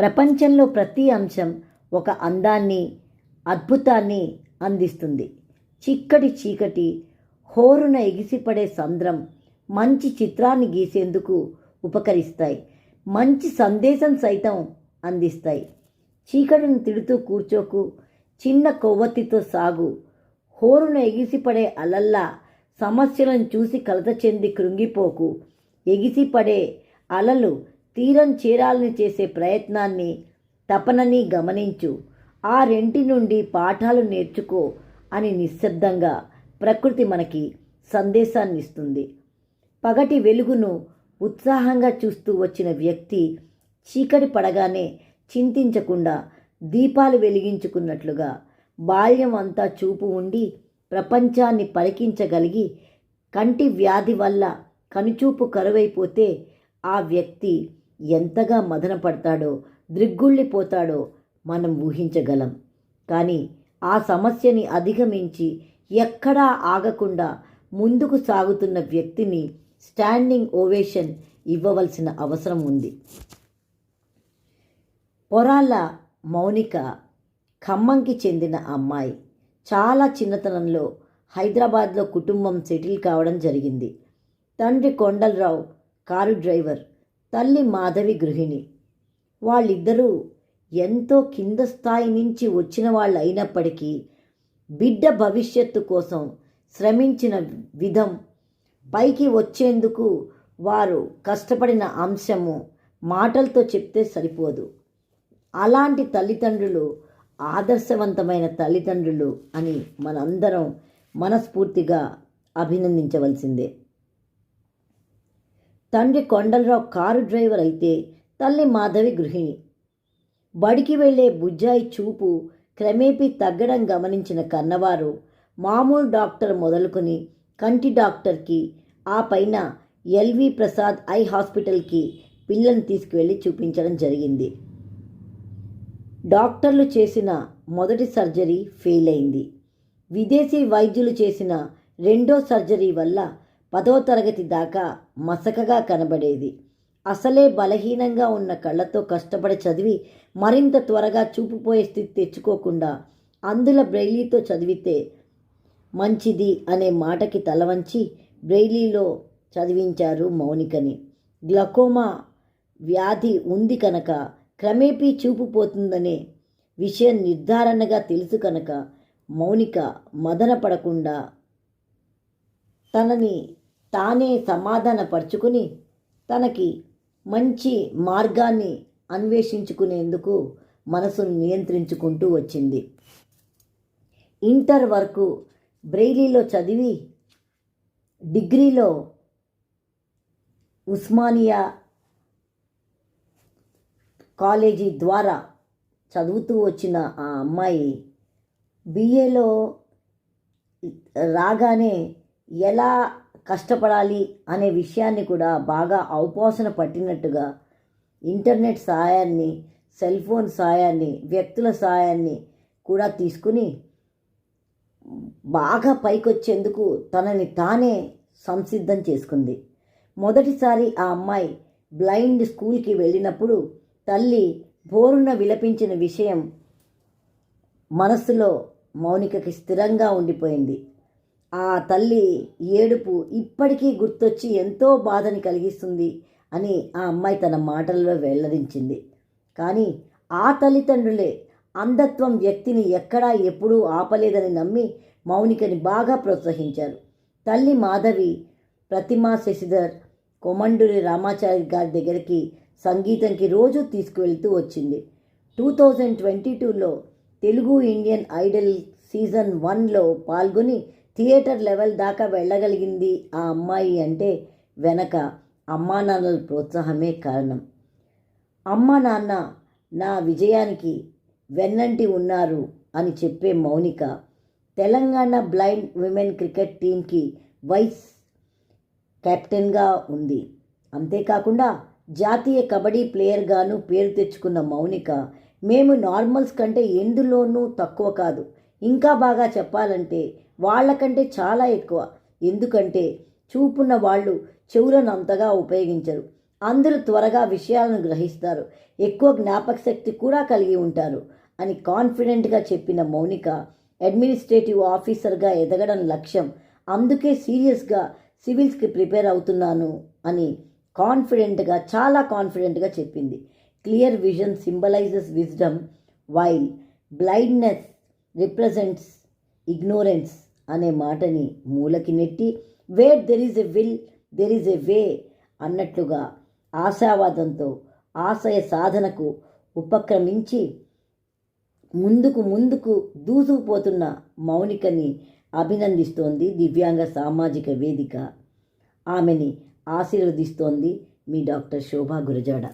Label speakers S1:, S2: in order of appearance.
S1: ప్రపంచంలో ప్రతి అంశం ఒక అందాన్ని అద్భుతాన్ని అందిస్తుంది. చిక్కటి చీకటి హోరున ఎగిసిపడే సంద్రం మంచి చిత్రాన్ని గీసేందుకు ఉపకరిస్తాయి. మంచి సందేశం సైతం అందిస్తాయి. చీకటిని తిడుతూ కూర్చోకు చిన్న కొవ్వొత్తితో సాగు. హోరున ఎగిసిపడే అలల్లా సమస్యలను చూసి కలత చెంది కృంగిపోకు. ఎగిసిపడే అలలు తీరం చేరాలని చేసే ప్రయత్నాన్ని తపనని గమనించు. ఆ రెంటి నుండి పాఠాలు నేర్చుకో అని నిశ్శబ్దంగా ప్రకృతి మనకి సందేశాన్ని ఇస్తుంది. పగటి వెలుగును ఉత్సాహంగా చూస్తూ వచ్చిన వ్యక్తి చీకటి పడగానే చింతించకుండా దీపాలు వెలిగించుకున్నట్లుగా బాల్యం అంతా చూపు ఉండి ప్రపంచాన్ని పరికించగలిగి కంటి వ్యాధి వల్ల కనుచూపు కరువైపోతే ఆ వ్యక్తి ఎంతగా మదనపడతాడో ద్రిగ్గుళ్ళిపోతాడో మనం ఊహించగలం. కానీ ఆ సమస్యని అధిగమించి ఎక్కడా ఆగకుండా ముందుకు సాగుతున్న వ్యక్తిని స్టాండింగ్ ఓవేషన్ ఇవ్వవలసిన అవసరం ఉంది. పొరాల మౌనిక ఖమ్మంకి చెందిన అమ్మాయి. చాలా చిన్నతనంలో హైదరాబాద్లో కుటుంబం సెటిల్ కావడం జరిగింది. తండ్రి కొండలరావు కారు డ్రైవర్. తల్లి మాధవి గృహిణి. వాళ్ళిద్దరూ ఎంతో కింద స్థాయి నుంచి వచ్చిన వాళ్ళు అయినప్పటికీ బిడ్డ భవిష్యత్తు కోసం శ్రమించిన విధం పైకి వచ్చేందుకు వారు కష్టపడిన అంశము మాటలతో చెప్తే సరిపోదు. అలాంటి తల్లిదండ్రులు ఆదర్శవంతమైన తల్లిదండ్రులు అని మనందరం మనస్ఫూర్తిగా అభినందించవలసిందే. తండ్రి కొండలరావు కారు డ్రైవర్ అయితే తల్లి మాధవి గృహిణి. బడికి వెళ్ళే బుజ్జాయి చూపు క్రమేపీ తగ్గడం గమనించిన కన్నవారు మామూలు డాక్టర్ మొదలుకొని కంటి డాక్టర్కి ఆ పైన ఎల్వి ప్రసాద్ ఐ హాస్పిటల్కి పిల్లల్ని తీసుకువెళ్ళి చూపించడం జరిగింది. డాక్టర్లు చేసిన మొదటి సర్జరీ ఫెయిల్ అయింది విదేశీ వైద్యులు చేసిన రెండో సర్జరీ వల్ల పదో తరగతి దాకా మసకగా కనబడేది. అసలే బలహీనంగా ఉన్న కళ్ళతో కష్టపడి చదివి మరింత త్వరగా చూపుపోయే స్థితి తెచ్చుకోకుండా అందుల బ్రెయిలీతో చదివితే మంచిది అనే మాటకి తలవంచి బ్రెయిలీలో చదివించారు మౌనికని. గ్లకోమా వ్యాధి ఉంది కనుక క్రమేపీ చూపు పోతుందనే విషయం నిర్ధారణగా తెలుసు కనుక మౌనిక మదన పడకుండా తనని తానే సమాధానపరుచుకుని తనకి మంచి మార్గాన్ని అన్వేషించుకునేందుకు మనసును నియంత్రించుకుంటూ వచ్చింది. ఇంటర్ వరకు బ్రెయిలీలో చదివి డిగ్రీలో ఉస్మానియా కాలేజీ ద్వారా చదువుతూ వచ్చిన ఆ అమ్మాయి బిఏలో రాగానే ఎలా కష్టపడాలి అనే విషయాన్ని కూడా బాగా అవపోసన పట్టినట్టుగా ఇంటర్నెట్ సహాయాన్ని సెల్ ఫోన్ సహాయాన్ని వ్యక్తుల సహాయాన్ని కూడా తీసుకుని బాగా పైకొచ్చేందుకు తనని తానే సంసిద్ధం చేసుకుంది. మొదటిసారి ఆ అమ్మాయి బ్లైండ్ స్కూల్కి వెళ్ళినప్పుడు తల్లి బోరున విలపించిన విషయం మనస్సులో మౌనికకి స్థిరంగా ఉండిపోయింది. ఆ తల్లి ఏడుపు ఇప్పటికీ గుర్తొచ్చి ఎంతో బాధని కలిగిస్తుంది అని ఆ అమ్మాయి తన మాటల్లో వెల్లడించింది. కానీ ఆ తల్లిదండ్రులే అంధత్వం వ్యక్తిని ఎక్కడా ఎప్పుడూ ఆపలేదని నమ్మి మౌనికని బాగా ప్రోత్సహించారు. తల్లి మాధవి ప్రతిమా శశిధర్ కొమండూరి రామాచారి గారి దగ్గరికి సంగీతంకి రోజు తీసుకువెళ్తూ వచ్చింది. టూ థౌజండ్ ట్వంటీ టూలో తెలుగు ఇండియన్ ఐడల్ సీజన్ వన్లో పాల్గొని థియేటర్ లెవెల్ దాకా వెళ్ళగలిగింది ఆ అమ్మాయి అంటే వెనక అమ్మా నాన్నల ప్రోత్సాహమే కారణం. అమ్మ నాన్న నా విజయానికి వెన్నంటి ఉన్నారు అని చెప్పే Mounika Telangana blind women cricket టీంకి వైస్ కెప్టెన్గా ఉంది. అంతేకాకుండా జాతీయ కబడ్డీ ప్లేయర్గాను పేరు తెచ్చుకున్న మౌనిక మేము నార్మల్స్ కంటే ఎందులోనూ తక్కువ కాదు. ఇంకా బాగా చెప్పాలంటే వాళ్ళకంటే చాలా ఎక్కువ. ఎందుకంటే చూపున్న వాళ్ళు చెవులను అంతగా ఉపయోగించరు. అందరూ త్వరగా విషయాలను గ్రహిస్తారు. ఎక్కువ జ్ఞాపక శక్తి కూడా కలిగి ఉంటారు అని కాన్ఫిడెంట్గా చెప్పిన మౌనిక అడ్మినిస్ట్రేటివ్ ఆఫీసర్గా ఎదగడం లక్ష్యం. అందుకే సీరియస్గా సివిల్స్కి ప్రిపేర్ అవుతున్నాను అని కాన్ఫిడెంట్గా చాలా కాన్ఫిడెంట్గా చెప్పింది. Clear vision symbolises wisdom while blindness represents ignorance. అనే మాటని మూలకి నెట్టి where there is a will there is a way అన్నట్లుగా ఆశావాదంతో ఆశయ సాధనకు ఉపక్రమించి ముందుకు ముందుకు దూసుకుపోతున్న మౌనికని అభినందిస్తోంది దివ్యాంగ సామాజిక వేదిక. ఆమెని ఆశీర్వదిస్తోంది మీ డాక్టర్ శోభా గురజాడ.